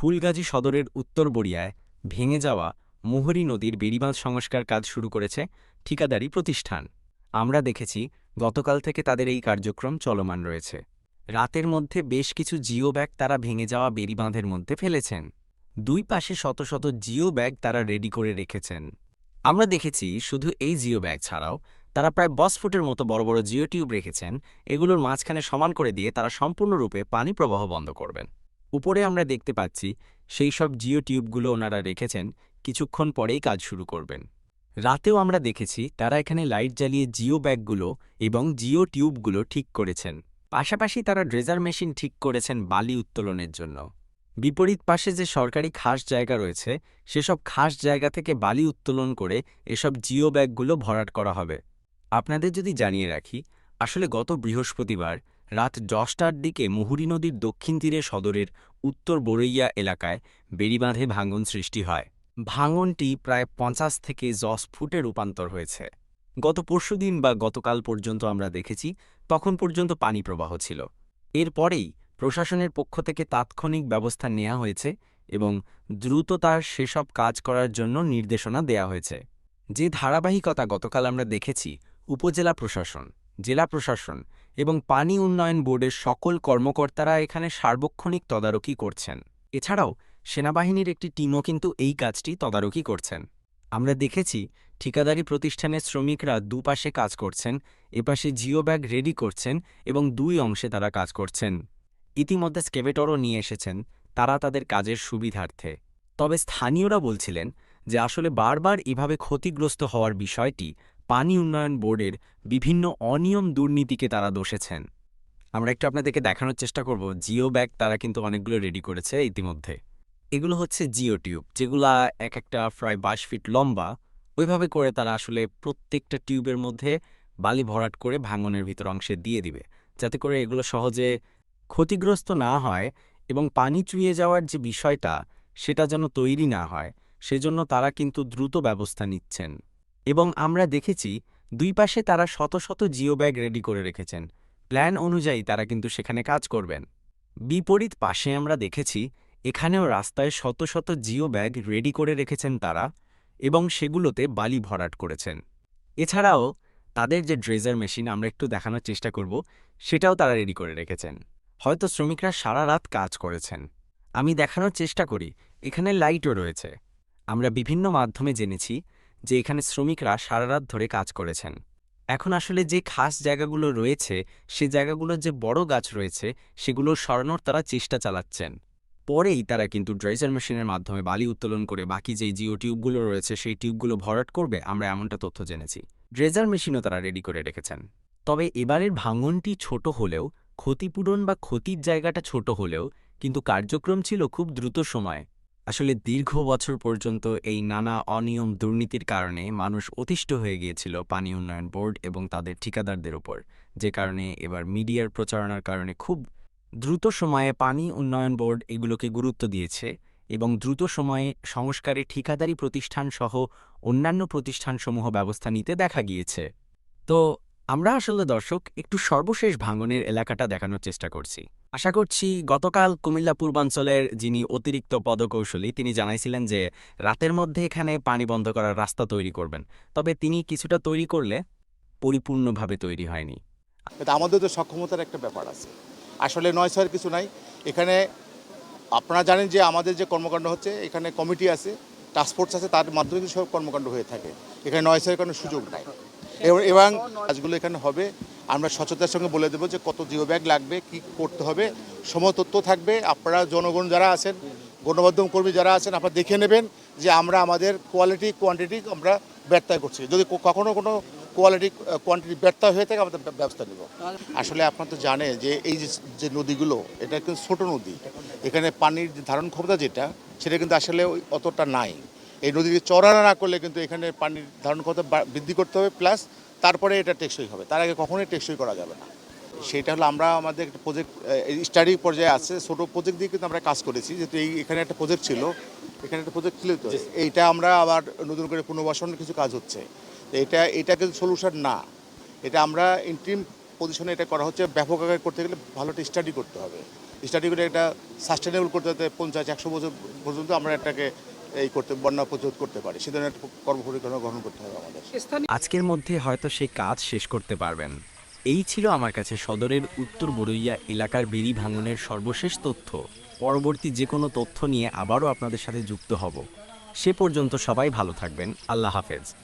ফুলগাজী সদরের উত্তর বড়িয়ায় ভেঙে যাওয়া মুহুরী নদীর বেড়িবাঁধ সংস্কার কাজ শুরু করেছে ঠিকাদারি প্রতিষ্ঠান। আমরা দেখেছি, গতকাল থেকে তাদের এই কার্যক্রম চলমান রয়েছে। রাতের মধ্যে বেশ কিছু জিও ব্যাগ তারা ভেঙে যাওয়া বেড়িবাঁধের মধ্যে ফেলেছেন। দুই পাশে শত শত জিও ব্যাগ তারা রেডি করে রেখেছেন। আমরা দেখেছি, শুধু এই জিও ব্যাগ ছাড়াও তারা প্রায় বস ফুটের মতো বড় বড় জিও টিউব রেখেছেন। এগুলোর মাঝখানে সমান করে দিয়ে তারা সম্পূর্ণরূপে পানি প্রবাহ বন্ধ করবেন। উপরে আমরা দেখতে পাচ্ছি সেই সব জিও টিউবগুলো ওনারা রেখেছেন, কিছুক্ষণ পরেই কাজ শুরু করবেন। রাতেও আমরা দেখেছি তারা এখানে লাইট জ্বালিয়ে জিও ব্যাগগুলো এবং জিও টিউবগুলো ঠিক করেছেন। পাশাপাশি তারা ড্রেজার মেশিন ঠিক করেছেন বালি উত্তোলনের জন্য। বিপরীত পাশে যে সরকারি খাস জায়গা রয়েছে, সেসব খাস জায়গা থেকে বালি উত্তোলন করে এসব জিও ব্যাগগুলো ভরাট করা হবে। আপনাদের যদি জানিয়ে রাখি, আসলে গত বৃহস্পতিবার রাত দশটার দিকে মুহুরী নদীর দক্ষিণ তীরে সদরের উত্তর বরৈয়া এলাকায় বেড়িবাঁধে ভাঙন সৃষ্টি হয়। ভাঙনটি প্রায় পঞ্চাশ থেকে দশ ফুটে রূপান্তর হয়েছে। গত পরশুদিন বা গতকাল পর্যন্ত আমরা দেখেছি, তখন পর্যন্ত পানি প্রবাহ ছিল। এরপরেই প্রশাসনের পক্ষ থেকে তাৎক্ষণিক ব্যবস্থা নেওয়া হয়েছে এবং দ্রুত তার সেসব কাজ করার জন্য নির্দেশনা দেয়া হয়েছে। যে ধারাবাহিকতা গতকাল আমরা দেখেছি, উপজেলা প্রশাসন, জেলা প্রশাসন এবং পানি উন্নয়ন বোর্ডের সকল কর্মকর্তারা এখানে সার্বক্ষণিক তদারকি করছেন। এছাড়াও, সেনাবাহিনীর একটি টিমও কিন্তু এই কাজটি তদারকি করছেন। আমরা দেখেছি, ঠিকাদারি প্রতিষ্ঠানের শ্রমিকরা দুপাশে কাজ করছেন, এপাশে জিও ব্যাগ রেডি করছেন এবং দুই অংশে তারা কাজ করছেন। ইতিমধ্যে স্কেভেটরও নিয়ে এসেছেন, তারা তাদের কাজের সুবিধার্থে। তবে স্থানীয়রা বলছিলেন যে আসলে বারবার এভাবে ক্ষতিগ্রস্ত হওয়ার বিষয়টি পানি উন্নয়ন বোর্ডের বিভিন্ন অনিয়ম দুর্নীতিকে তারা দোষেছেন। আমরা একটু আপনাদেরকে দেখানোর চেষ্টা করব। জিও ব্যাগ তারা কিন্তু অনেকগুলো রেডি করেছে ইতিমধ্যে। এগুলো হচ্ছে জিও টিউব, যেগুলা এক একটা প্রায় বাইশ ফিট লম্বা। ওইভাবে করে তারা আসলে প্রত্যেকটা টিউবের মধ্যে বালি ভরাট করে ভাঙনের ভিতর অংশে দিয়ে দিবে। যাতে করে এগুলো সহজে ক্ষতিগ্রস্ত না হয় এবং পানি চুইয়ে যাওয়ার যে বিষয়টা, সেটা যেন তৈরি না হয়, সেজন্য তারা কিন্তু দ্রুত ব্যবস্থা নিচ্ছেন। এবং আমরা দেখেছি দুই পাশে তারা শত শত জিও ব্যাগ রেডি করে রেখেছেন। প্ল্যান অনুযায়ী তারা কিন্তু সেখানে কাজ করবেন। বিপরীত পাশে আমরা দেখেছি এখানেও রাস্তায় শত শত জিও ব্যাগ রেডি করে রেখেছেন তারা এবং সেগুলোতে বালি ভরাট করেছেন। এছাড়াও তাদের যে ড্রেজার মেশিন আমরা একটু দেখানোর চেষ্টা করব, সেটাও তারা রেডি করে রেখেছেন। হয়তো শ্রমিকরা সারা রাত কাজ করেছেন। আমি দেখানোর চেষ্টা করি, এখানে লাইটও রয়েছে। আমরা বিভিন্ন মাধ্যমে জেনেছি যে এখানে শ্রমিকরা সারা রাত ধরে কাজ করেছেন। এখন আসলে যে খাস জায়গাগুলো রয়েছে, সে জায়গাগুলোর যে বড় গাছ রয়েছে, সেগুলো সরানোর তারা চেষ্টা চালাচ্ছেন। পরেই তারা কিন্তু ড্রেজার মেশিনের মাধ্যমে বালি উত্তোলন করে বাকি যে জিও টিউবগুলো রয়েছে, সেই টিউবগুলো ভরাট করবে, আমরা এমনটা তথ্য জেনেছি। ড্রেজার মেশিনও তারা রেডি করে রেখেছেন। তবে এবারের ভাঙনটি ছোট হলেও, ক্ষতিপূরণ বা ক্ষতির জায়গাটা ছোট হলেও, কিন্তু কার্যক্রম ছিল খুব দ্রুত সময়। আসলে দীর্ঘ বছর পর্যন্ত এই নানা অনিয়ম দুর্নীতির কারণে মানুষ অতিষ্ঠ হয়ে গিয়েছিল পানি উন্নয়ন বোর্ড এবং তাদের ঠিকাদারদের ওপর যে কারণে এবার মিডিয়ার প্রচারণার কারণে খুব দ্রুত সময়ে পানি উন্নয়ন বোর্ড এগুলোকে গুরুত্ব দিয়েছে এবং দ্রুত সময়ে সংস্কারে ঠিকাদারি প্রতিষ্ঠান সহ অন্যান্য প্রতিষ্ঠানসমূহ ব্যবস্থা নিতে দেখা গিয়েছে। তো আমরা আসলে দর্শক, একটু সর্বশেষ ভাঙনের এলাকাটা দেখানোর চেষ্টা করছি। আশা করছি গতকাল কুমিল্লা পূর্বাঞ্চলের যিনি অতিরিক্ত পদকৌশলী, তিনি জানাইছিলেন যে রাতের মধ্যে এখানে পানি বন্ধ করার রাস্তা তৈরি করবেন। তবে তিনি কিছুটা তৈরি করলে পরিপূর্ণভাবে তৈরি হয়নি। আমাদের তো সক্ষমতার একটা ব্যাপার আছে। আসলে নয় ছয়ের কিছু নাই। এখানে আপনারা জানেন যে আমাদের যে কর্মকাণ্ড হচ্ছে, এখানে কমিটি আছে টাস্কফোর্স আছে, তার মাধ্যমে সব কর্মকাণ্ড হয়ে থাকে। এখানে নয় ছয়ের কোনো সুযোগ নাই। এবং- কাজগুলো এখানে হবে। আমরা সচেতনার সঙ্গে বলে দেবো যে কত জিও ব্যাগ লাগবে, কি করতে হবে। সময় তথ্য থাকবে। আপনারা জনগণ যারা আছেন, গণমাধ্যম কর্মী যারা আছেন, আপনারা দেখে নেবেন যে আমরা আমাদের কোয়ালিটি কোয়ান্টিটি আমরা ব্যর্থায় করছি। যদি কখনো কোনো কোয়ালিটি কোয়ান্টিটি ব্যর্থ হয়ে থাকে, আমাদের ব্যবস্থা নেব। আসলে আপনার তো জানে যে এই যে নদীগুলো, এটা কিন্তু ছোটো নদী। এখানে পানির ধারণ ক্ষমতা যেটা, সেটা কিন্তু আসলে অতটা নাই। এই নদীকে চড়ানো না করলে কিন্তু এখানে পানির ধারণ ক্ষমতা বৃদ্ধি করতে হবে প্লাস তারপরে এটা টেকসই হবে। তার আগে কখনোই টেকসই করা যাবে না। সেটা হলো আমরা আমাদের একটা প্রজেক্ট স্টাডি পর্যায়ে আছে। ছোটো প্রজেক্ট দিয়ে কিন্তু আমরা কাজ করেছি। যেহেতু এই এখানে একটা প্রজেক্ট ছিল এখানে একটা প্রজেক্ট ছিল তো। এইটা আমরা আবার নতুন করে পুনর্বাসনের কিছু কাজ হচ্ছে। তো এটা এটা কিন্তু সলিউশন না। এটা আমরা ইন্ট্রিম পজিশনে এটা করা হচ্ছে। ব্যাপক আকারে করতে গেলে ভালো একটা স্টাডি করতে হবে। স্টাডি করে একটা সাস্টেনেবল করতে যাতে পঞ্চাশ একশো বছর পর্যন্ত আমরা এটাকে এই করতে বন্যা প্রতিরোধ করতে পারে। সে ধরনের কর্মপরিকল্পনা গ্রহণ করতে হবে আমাদের। আজকের মধ্যে হয়তো সেই কাজ শেষ করতে পারবেন। এই ছিল আমার কাছে সদরের উত্তর বড়ইয়া এলাকার বেড়ি ভাঙনের সর্বশেষ তথ্য। পরবর্তী যে কোনো তথ্য নিয়ে আবারও আপনাদের সাথে যুক্ত হব। সে পর্যন্ত সবাই ভালো থাকবেন। আল্লাহ হাফেজ।